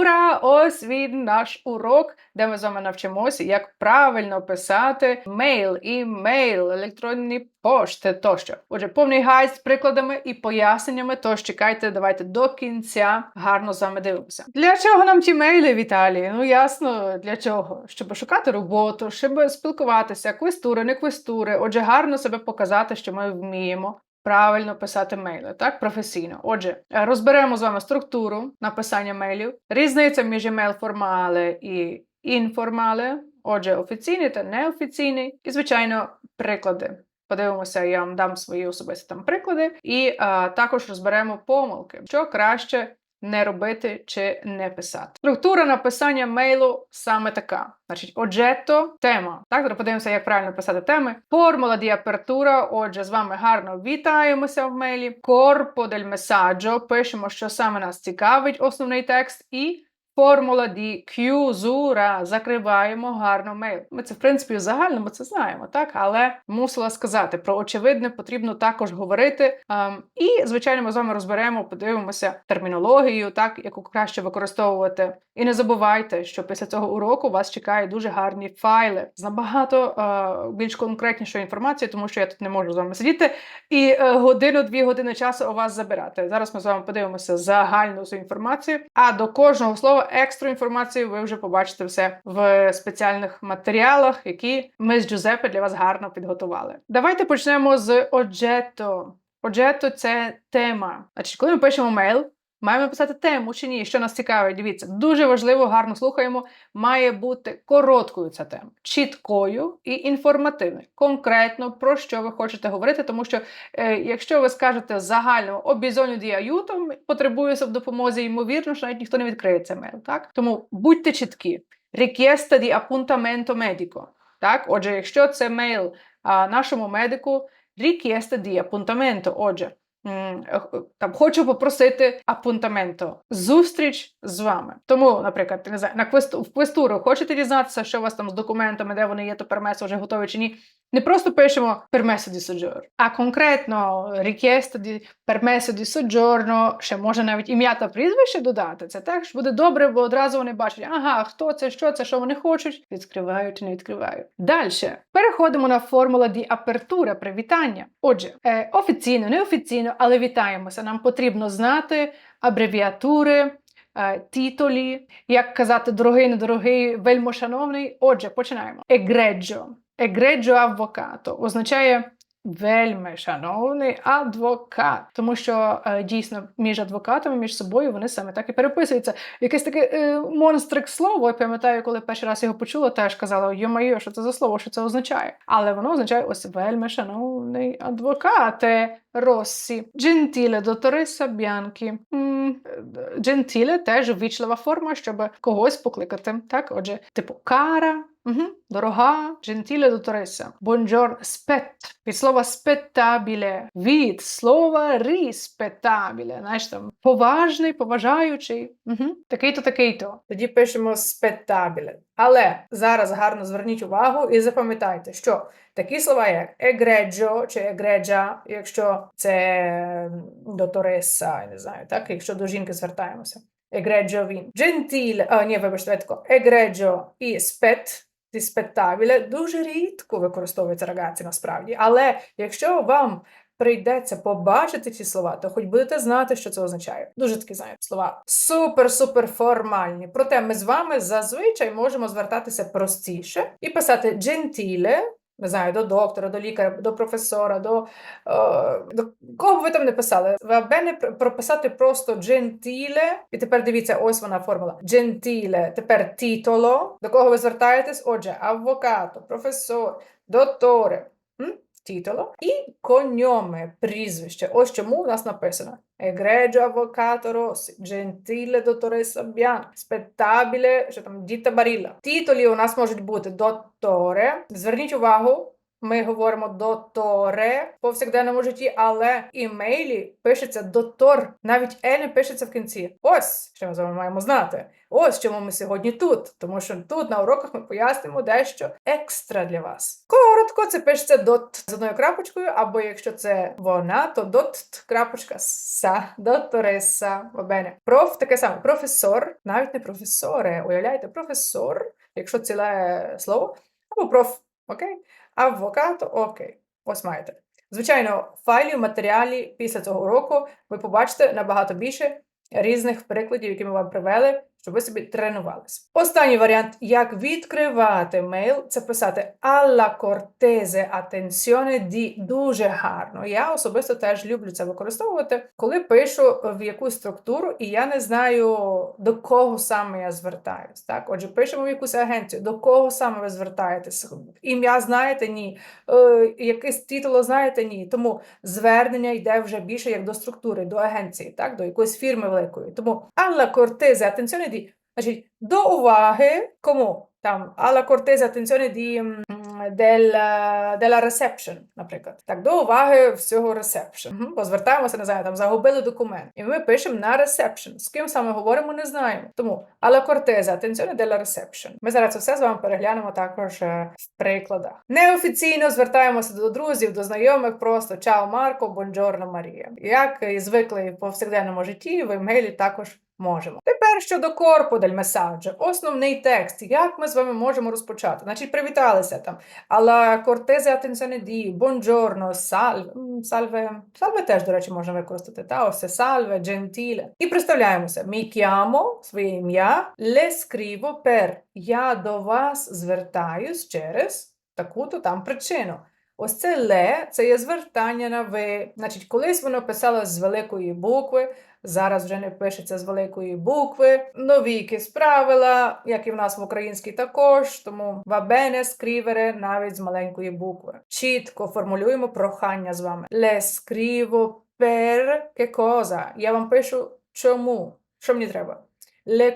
Ура! Ось він наш урок, де ми з вами навчимося, як правильно писати мейл, імейл, електронні пошти тощо. Отже, повний гайд з прикладами і поясненнями. Тож чекайте, давайте до кінця гарно з вами дивимося. Для чого нам ті мейли, Віталій? Ну ясно, для чого? Щоб шукати роботу, щоб спілкуватися, квестури, не квестури. Отже, гарно себе показати, що ми вміємо. Правильно писати мейли, так професійно. Отже, е, розберемо з вами структуру написання мейлів, різниця між емейл формали і інформали. отже, офіційний та неофіційний, і, звичайно, приклади. Подивимося, я вам дам свої особисті там приклади, і а, також розберемо помилки, що краще не робити чи не писати. Структура написання мейлу саме така. Значить, оджето, тема. Так, зараз подивимося, як правильно писати теми. Формула ді апертура. Отже, з вами гарно вітаємося в мейлі. Корпо дель месаджо. Пишемо, що саме нас цікавить, основний текст. І Формула ді к'юзура. Закриваємо гарно мейл. Ми це, в принципі, в загальному це знаємо, так? Але мусила сказати про очевидне потрібно також говорити. Ем, і, звичайно, ми з вами розберемо, подивимося термінологію, так, яку краще використовувати. І не забувайте, що після цього уроку вас чекають дуже гарні файли з набагато е, більш конкретнішою інформацією, тому що я тут не можу з вами сидіти і е, годину-дві години часу у вас забирати. Зараз ми з вами подивимося загальну цю інформацію. А до кожного слова екстру інформацію ви вже побачите все в спеціальних матеріалах, які ми з Джузепе для вас гарно підготували. Давайте почнемо з оджето. Оджето це тема. Значить, коли ми пишемо мейл. Маємо писати тему чи ні, що нас цікавить. Дивіться, дуже важливо, гарно слухаємо. Має бути короткою ця тема, чіткою і інформативною. Конкретно про що ви хочете говорити, тому що е, якщо ви скажете загально обізоню діаютом, потребуюся в допомозі, ймовірно, що навіть ніхто не відкриє це мейл. Так? Тому будьте чіткі. Richiesta di appuntamento medico. Так, отже, якщо це мейл а, нашому медику, richiesta di appuntamento. Отже. Е, Там хочу попросити апунтаменту, зустріч з вами. Тому, наприклад, не знаю, на квесту в квестуру хочете дізнатися, що у вас там з документами, де вони є, то перемес вже готові чи ні. Не просто пишемо permesso di soggiorno, а конкретно richiesta di permesso di soggiorno, ще може навіть ім'я та прізвище додати. Це теж буде добре, бо одразу вони бачать, ага, хто це, що це, що вони хочуть, відкривають чи не відкривають. Далі переходимо на формула di apertura, привітання. Отже, е, офіційно, неофіційно, але вітаємося. Нам потрібно знати абревіатури. е, Титулі, як казати, дорогий, недорогий, вельмошановний. Отже, починаємо. Егреджо. Егреджо аввокато означає вельми шановний адвокат, тому що е, дійсно між адвокатами, між собою вони саме так і переписуються. Якесь таке е, монстрик слово. Я пам'ятаю, коли перший раз його почула, теж казала: йо-моє, що це за слово, що це означає? Але воно означає ось вельми шановний адвокате. Россі, джентіле, доториса Б'янкі. Джентіле теж ввічлива форма, щоб когось покликати. Так, отже, типу кара, угу, дорога, джентіле доториса. Бонджор спет. Від слова спетабіле. Від слова ріспетабіле. Знаєш там поважний, поважаючий. Угу. Такий-то, такий-то. Тоді пишемо спетабіле. Але зараз гарно зверніть увагу і запам'ятайте, що такі слова, як егреджо чи егреджа, якщо це до Ториса, я не знаю, так, якщо до жінки звертаємося. Егреджо він. Джентіле, а ні, вибачте, тако, егреджо і спет. Спеттабіле дуже рідко використовується рагаці насправді. Але якщо вам прийдеться побачити ці слова, то хоч будете знати, що це означає. Дуже такі знаєте слова супер-супер формальні. Проте ми з вами зазвичай можемо звертатися простіше і писати джентіле. Не знаю, до доктора, до лікаря, до професора, до, е, до кого б ви там не писали. Бене прописати просто джентіле. І тепер дивіться, ось вона формула. Джентіле, тепер тітоло. До кого ви звертаєтесь? Отже, авокато, професор, доторе. Тітоло і коньоме прізвище. Ось чому у нас написано Егреджо авокато Росі, джентіле дотореса Б'ян, спетабіле, що там діта Баріла. Тітулі у нас можуть бути доторе. Зверніть увагу, ми говоримо доторе в повсякденному житті, але імейлі пишеться дотор. Навіть е не пишеться в кінці. Ось що ми з вами маємо знати. Ось чому ми сьогодні тут. Тому що тут на уроках ми пояснимо дещо екстра для вас. Коротко, це пишеться дот з одною крапочкою, або якщо це вона, то дот крапочка са, дотореса. Бабене. Проф таке саме. Професор, навіть не професоре. Уявляєте, професор, якщо ціле слово, або проф, окей, Авокадо, окей. Ось маєте. Звичайно, файлів, матеріалі після цього уроку ви побачите набагато більше різних прикладів, які ми вам привели, щоб ви собі тренувалися. Останній варіант, як відкривати мейл, це писати alla cortese attenzione di дуже гарно. Я особисто теж люблю це використовувати, коли пишу в якусь структуру, і я не знаю, до кого саме я звертаюсь. Так, отже, пишемо в якусь агенцію, до кого саме ви звертаєтесь? Ім'я знаєте? Ні. Е, якийсь титул знаєте? Ні. Тому звернення йде вже більше як до структури, до агенції, так, до якоїсь фірми великої. Тому alla cortese attenzione di Значить, до уваги кому? Там alla cortese attenzione di, del, della reception, наприклад. Так, до уваги всього reception. Угу. Позвертаємося, не знаю, там загубили документ. І ми пишемо на reception. З ким саме говоримо, не знаємо. Тому alla cortese attenzione della reception. Ми зараз це все з вами переглянемо також е, в прикладах. Неофіційно звертаємося до друзів, до знайомих, просто чао Марко, бонджорно Марія. Як і звикли в повсякденному житті, в емейлі також можемо. Тепер щодо корпу дель месаджо, основний текст. Як ми з вами можемо розпочати? Значить, привіталися там. Cortese attenzione di, buongiorno, salve, salve, salve теж, до речі, можна використати. Та, це salve, gentile. І представляємося. Mi chiamo, своє ім'я, le scrivo per. Я до вас звертаюсь через таку-то там причину. Ось це ле, це є звертання на ви. Значить, колись воно писалось з великої букви, зараз вже не пишеться з великої букви. Нові якісь правила, як і в нас в українській також, тому вабене скрівере навіть з маленької букви. Чітко формулюємо прохання з вами. Scrivo per che cosa? Я вам пишу чому? Що мені треба? Le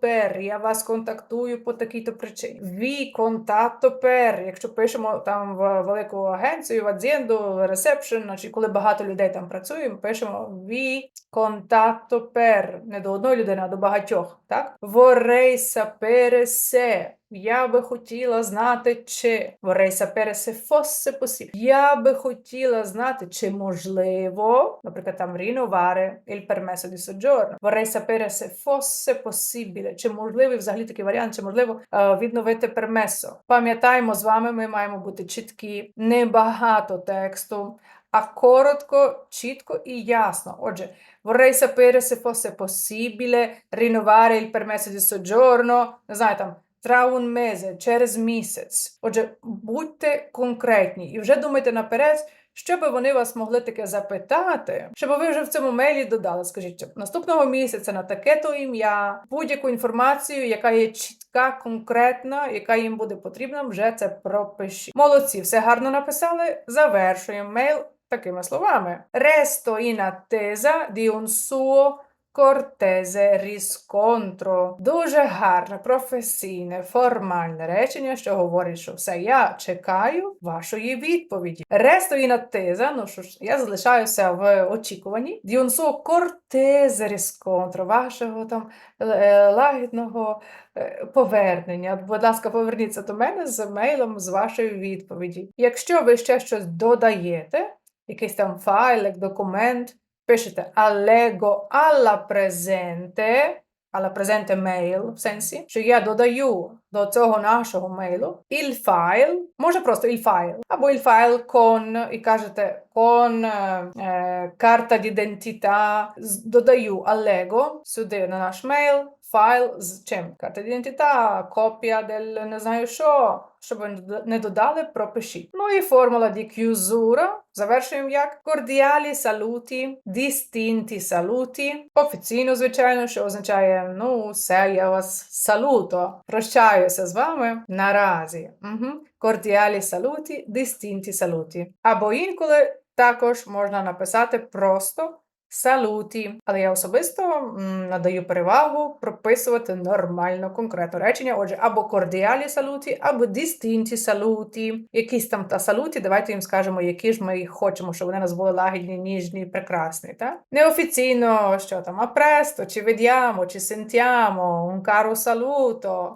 пер, я вас контактую по такій-то причині. Ві contatto пер. якщо пишемо там в велику агенцію, в адзенду, ресепшн, значить, коли багато людей там працює, ми пишемо ві contatto пер. не до одної людини, а до багатьох. Так? Ворейса пересе. Я би хотіла знати, чи vorrei sapere se fosse. Я би хотіла знати, чи можливо, наприклад, там rinnovare il permesso di soggiorno. Vorrei sapere se fosse. Чи можливий взагалі такий варіант, чи можливо е, відновити пермесо. Пам'ятаємо з вами, ми маємо бути чіткі, небагато тексту. А коротко, чітко і ясно. Отже, vorrei sapere se fosse possibile rinnovare il permesso di soggiorno. Не знаю, там un mese, через місяць. Отже, будьте конкретні і вже думайте наперед, що би вони вас могли таке запитати, щоб ви вже в цьому мейлі додали. Скажіть, наступного місяця на таке-то ім'я, будь-яку інформацію, яка є чітка, конкретна, яка їм буде потрібна, вже це пропишіть. Молодці, все гарно написали. Завершуємо мейл такими словами: Resto in attesa di un suo Cortese riscontro. Дуже гарне, професійне, формальне речення, що говорить, що все, я чекаю вашої відповіді. Ресто і натиза, ну що ж, я залишаюся в очікуванні. Діонсо кортезе рісконтро, вашого там е, лагідного е, повернення. Будь ласка, поверніться до мене з мейлом з вашої відповіді. Якщо ви ще щось додаєте, якийсь там файлик, документ пишете allego alla presente, alla presente mail, в сенсі, що я додаю до цього нашого мейлу il file, може просто il file, або il file con, і кажете con е, карта d'identità, додаю allego сюди на наш мейл, файл з чим? Карта d'identità, копія del не знаю що, щоб ви не додали, пропишіть. Ну і формула chiusura. Завершуємо як cordiali saluti, distinti saluti. Офіційно, звичайно, що означає, ну, все, я вас салуто. Прощаюся з вами наразі. Угу. Cordiali saluti, distinti saluti. Або інколи також можна написати просто салуті. Але я особисто надаю перевагу прописувати нормально конкретно речення. Отже, або кордіалі салуті, або дістінті салуті. Якісь там та салуті, давайте їм скажемо, які ж ми хочемо, щоб вони нас були лагідні, ніжні, прекрасні. Та? Неофіційно, що там, апресто, чи ведямо, чи сентямо, un caro.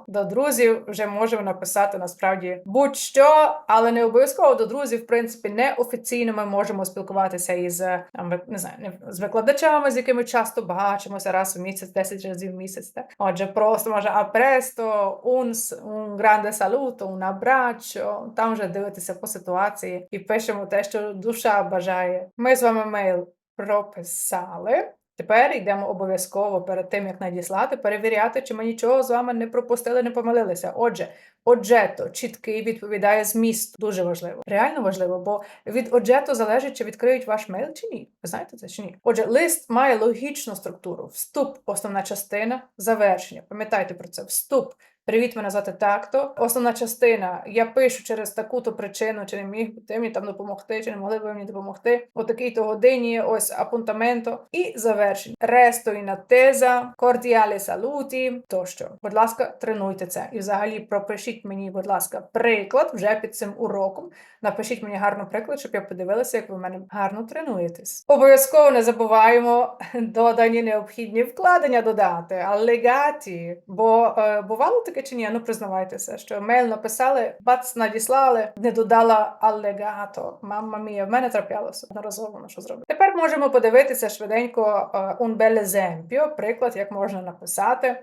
До друзів вже можемо написати насправді будь-що, але не обов'язково до друзів, в принципі, неофіційно ми можемо спілкуватися із там, не знаю, з викладачами, з якими часто бачимося раз в місяць, 10 разів в місяць. Так? Отже, просто може апресто, un, un grande saluto, un abbraccio. Там вже дивитися по ситуації і пишемо те, що душа бажає. Ми з вами мейл прописали. Тепер йдемо обов'язково перед тим, як надіслати, перевіряти, чи ми нічого з вами не пропустили, не помилилися. Отже, оджето чіткий відповідає змісту. Дуже важливо. Реально важливо, бо від оджето залежить, чи відкриють ваш мейл чи ні. Ви знаєте це чи ні? Отже, лист має логічну структуру: вступ, основна частина, завершення. Пам'ятайте про це. Вступ. Привіт, мене звати так-то. Основна частина. Я пишу через таку-то причину, чи не міг би ти мені там допомогти, чи не могли б ви мені допомогти. О такій-то годині, ось апунтаменто. І завершення. Ресто і теза, кордіалі салуті тощо. Будь ласка, тренуйте це. І взагалі пропишіть мені, будь ласка, приклад вже під цим уроком. Напишіть мені гарно приклад, щоб я подивилася, як ви в мене гарно тренуєтесь. Обов'язково не забуваємо додані необхідні вкладення додати, алегаті. Бо е, бувало таке чи ні? Ну признавайтеся, що мейл написали, бац, надіслали, не додала алегато. Мамма мія, в мене траплялося одноразово, на що зробити. Тепер можемо подивитися швиденько е, un bel esempio, приклад, як можна написати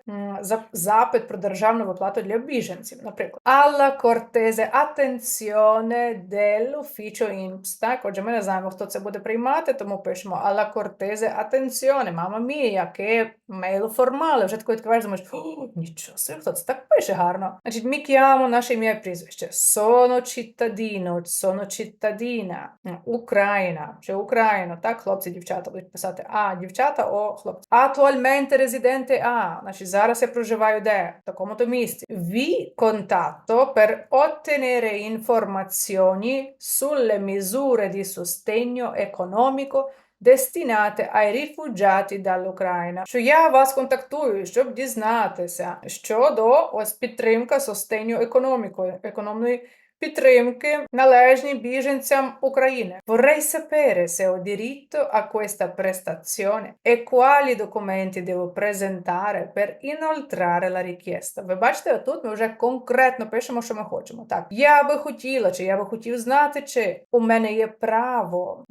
запит про державну виплату для біженців. Наприклад, alla cortese attenzione dell'ufficio INPS. Так, отже, ми не знаємо, хто це буде приймати, тому пишемо alla cortese attenzione, мама мія, яке мейл формале. Вже таке відкриваєш, думаєш, «О, нічого собі, хто це так пише гарно. Значить, chiamo наше ім'я прізвище. Sono cittadino, sono cittadina, Україна, чи Україна, так, хлопці, дівчата будуть писати А, дівчата, О, хлопці. Attualmente residente A, значить, зараз я проживаю де? В такому-то місці. Vi contatto per ottenere informazioni sulle misure di sostegno economico destinate ai rifugiati dall'Ucraina. Що я вас контактую, щоб дізнатися щодо ось підтримка состеню економіку, економної підтримки належні біженцям України. Vorrei sapere se ho diritto a questa prestazione e quali documenti devo presentare per inoltrare la richiesta. Ви бачите, тут ми вже конкретно пишемо, що ми хочемо. Так, я би хотіла, чи я би хотів знати, чи у мене є право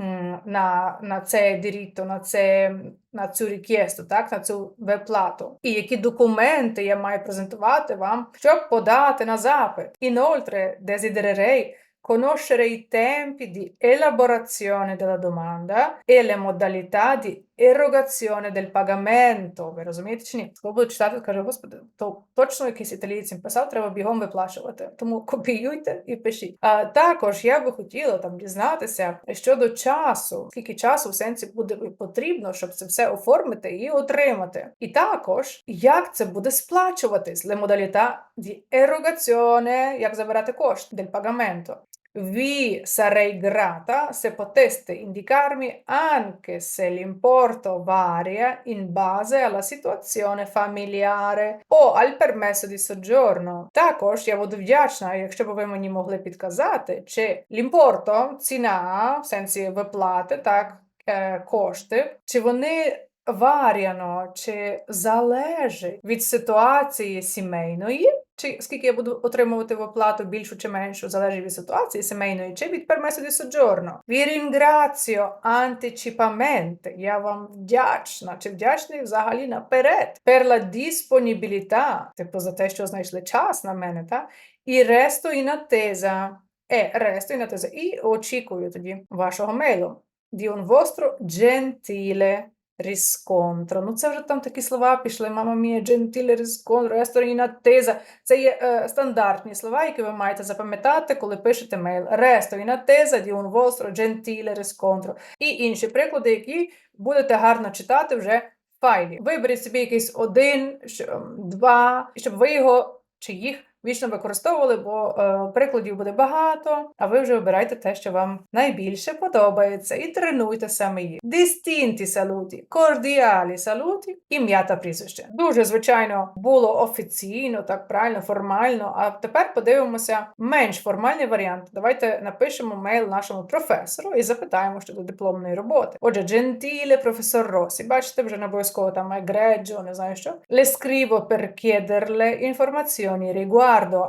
на, на це дирітто, на це на цю рікєсту, так, на цю виплату. І які документи я маю презентувати вам, щоб подати на запит. Inoltre, desidererei conoscere i tempi di elaborazione della domanda e le modalità di erogazione del pagamento. Ви розумієте чи ні? Коли буду читати, скажу, господи, то точно якийсь італієць їм писав, треба бігом виплачувати. Тому копіюйте і пишіть. А також я би хотіла там дізнатися щодо часу, скільки часу в сенсі буде потрібно, щоб це все оформити і отримати. І також як це буде сплачуватись le modalità di як забирати кошти del pagamento. Vi sarei grata se poteste indicarmi anche se l'importo varia in base alla situazione familiare o al permesso di soggiorno. Також я буду вдячна, якщо б ви мені могли підказати, чи l'importo, ціна, в сенсі виплати, так, е, кошти, чи вони варіано, чи залежить від ситуації сімейної, чи скільки я буду отримувати в оплату більшу чи меншу, залежить від ситуації сімейної, чи від пермесу di soggiorno. Vi ringrazio anticipamente. Я вам вдячна, чи вдячний взагалі наперед. Per la disponibilità, типу за те, що знайшли час на мене, та? І resto in attesa. Е, resto in attesa. І очікую тоді вашого мейлу. Di un vostro gentile riscontro. Ну, це вже там такі слова пішли. Мама мія, riscontro, resto in attesa. Це є е, стандартні слова, які ви маєте запам'ятати, коли пишете мейл. Resto in attesa di un vostro. І інші приклади, які будете гарно читати вже в файлі. Виберіть собі якийсь один, ем, два, щоб ви його чи їх вічно використовували, бо е, прикладів буде багато, а ви вже вибирайте те, що вам найбільше подобається, і тренуйте саме їх. Дистінті салюті, кордіалі салюті, ім'я та прізвище. Дуже звичайно було офіційно, так правильно, формально. А тепер подивимося менш формальний варіант. Давайте напишемо мейл нашому професору і запитаємо щодо дипломної роботи. Отже, джентіле професор Росі. Бачите, вже не обов'язково там егреджо, не знаю що. Le scrivo per chiederle informazioni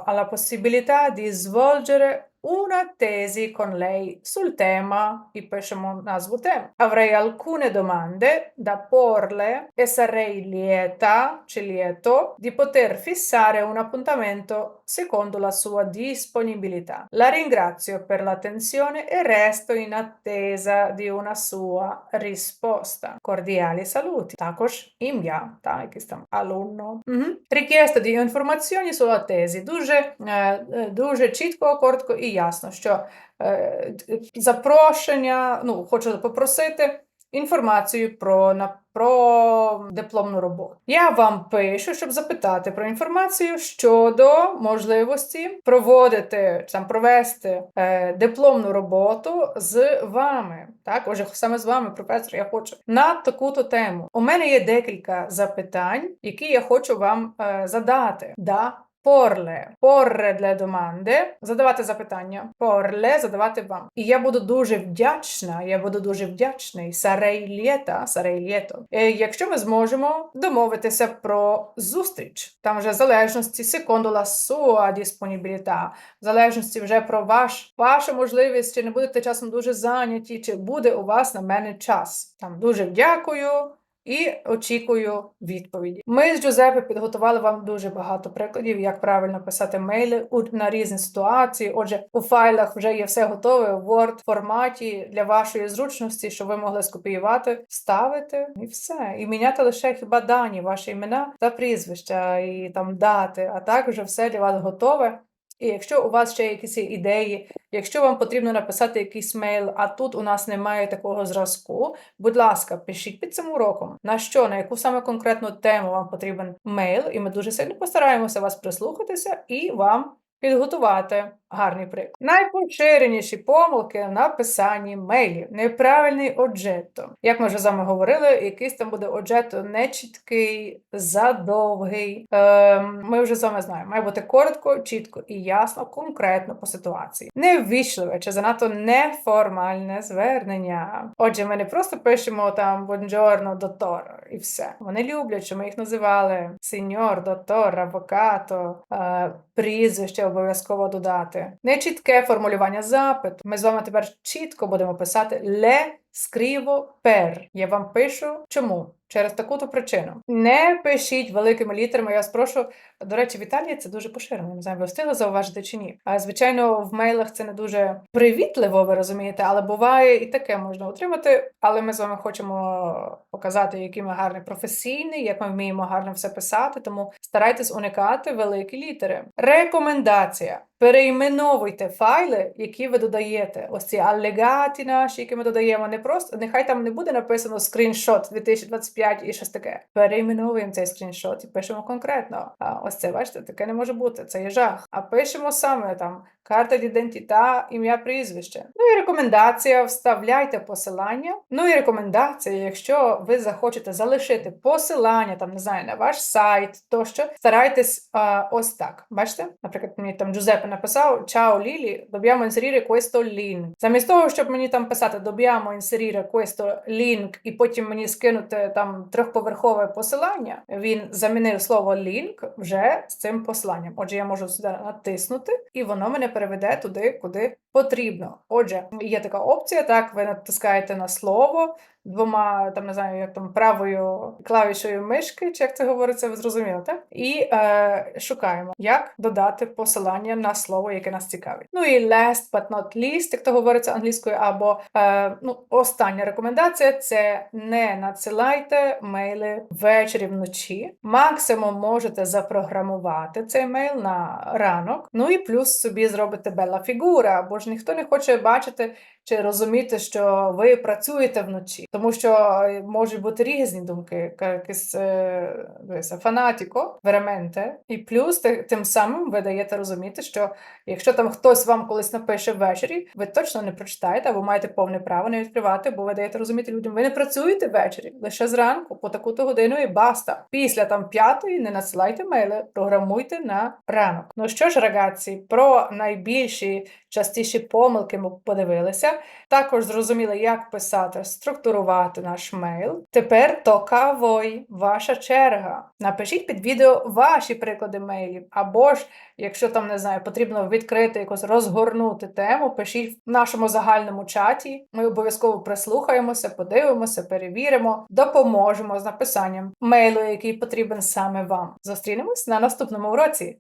alla possibilità di svolgere una tesi con lei sul tema i Peshemon Nasvutem. Avrei alcune domande da porle e sarei lieta, ci lieto, di poter fissare un appuntamento secondo la sua disponibilità. La ringrazio per l'attenzione e resto in attesa di una sua risposta. Cordiali saluti. Takosh Imya, Tajikistan, alunno. Mm-hmm. Richiesta di informazioni sulla tesi. Duže, eh, eh duže čitko, kortko i ясно, що е, запрошення, ну, хочу попросити інформацію про, про дипломну роботу. Я вам пишу, щоб запитати про інформацію щодо можливості проводити там провести е, дипломну роботу з вами. Так, отже, саме з вами, професор, я хочу на таку-то тему. У мене є декілька запитань, які я хочу вам е, задати. Да, Порле, порре для доманди, задавати запитання, порле задавати вам. І я буду дуже вдячна, я буду дуже вдячний сарей лєта, сарей лєто. Е, Якщо ми зможемо домовитися про зустріч, там вже в залежності секунду la sua в залежності вже про ваш, вашу можливість, чи не будете часом дуже зайняті, чи буде у вас на мене час. Там дуже дякую. І очікую відповіді. Ми з Джузепе підготували вам дуже багато прикладів, як правильно писати мейли на різні ситуації. Отже, у файлах вже є все готове в Word форматі для вашої зручності, щоб ви могли скопіювати, ставити і все. І міняти лише хіба дані, ваші імена та прізвища, і там дати. А так вже все для вас готове. І якщо у вас ще якісь ідеї, якщо вам потрібно написати якийсь мейл, а тут у нас немає такого зразку, будь ласка, пишіть під цим уроком, на що, на яку саме конкретну тему вам потрібен мейл, і ми дуже сильно постараємося вас прислухатися і вам підготувати гарний приклад. Найпоширеніші помилки в написанні мейлів. Неправильний оджето. Як ми вже з вами говорили, якийсь там буде оджето нечіткий, задовгий. Ем, ми вже з вами знаємо. Має бути коротко, чітко і ясно, конкретно по ситуації. Неввічливе чи занадто неформальне звернення. Отже, ми не просто пишемо там «Buongiorno, доктор» і все. Вони люблять, що ми їх називали сеньор, доктор, авокато, е, прізвище обов'язково додати. Нечітке формулювання запиту. Ми з вами тепер чітко будемо писати ле скріво пер. Я вам пишу чому? Через таку-то причину. Не пишіть великими літерами. Я вас прошу. До речі, в Італії це дуже поширено. Не знаю, ви встигли зауважити чи ні. А звичайно, в мейлах це не дуже привітливо, ви розумієте, але буває і таке можна отримати. Але ми з вами хочемо показати, який ми гарний професійний, як ми вміємо гарно все писати. Тому старайтесь уникати великі літери. Рекомендація. Перейменовуйте файли, які ви додаєте. Ось ці алегаті наші, які ми додаємо, не просто нехай там не буде написано скріншот 2025 і щось таке. Перейменовуємо цей скріншот і пишемо конкретно. А ось це, бачите, таке не може бути. Це є жах. А пишемо саме там карта d'identità, ім'я, прізвище. Ну і рекомендація: вставляйте посилання. Ну і рекомендація, якщо ви захочете залишити посилання, там не знаю, на ваш сайт, тощо старайтесь а, ось так. Бачите? Наприклад, мені там Джузеппе написав Чао Лілі, dobbiamo inserire questo link. Замість того, щоб мені там писати dobbiamo inserire questo link і потім мені скинути там трьохповерхове посилання, він замінив слово link вже з цим посиланням. Отже, я можу сюди натиснути, і воно мене переведе туди, куди потрібно. Отже, є така опція, так, ви натискаєте на слово. Двома там не знаю, як там правою клавішою мишки, чи як це говориться, ви зрозуміли, так? І е, шукаємо, як додати посилання на слово, яке нас цікавить. Ну і last but not least, як то говориться англійською, або е, ну, остання рекомендація це не надсилайте мейли ввечері вночі. Максимум можете запрограмувати цей мейл на ранок. Ну і плюс собі зробите бела фігура, бо ж ніхто не хоче бачити чи розуміти, що ви працюєте вночі. тому що е, можуть бути різні думки, якесь е, фанатіко, веременте, і плюс тим самим ви даєте розуміти, що якщо там хтось вам колись напише ввечері, ви точно не прочитаєте, або маєте повне право не відкривати, бо ви даєте розуміти людям, ви не працюєте ввечері, лише зранку, по таку-то годину і баста. Після там п'ятої не надсилайте мейли, програмуйте на ранок. Ну що ж, рагаці, про найбільші частіші помилки ми подивилися. Також зрозуміли, як писати, структурувати наш мейл. Тепер тока вой, ваша черга. Напишіть під відео ваші приклади мейлів, або ж, якщо там не знаю, потрібно відкрити якось розгорнути тему, пишіть в нашому загальному чаті. Ми обов'язково прислухаємося, подивимося, перевіримо, допоможемо з написанням мейлу, який потрібен саме вам. Зустрінемось на наступному уроці.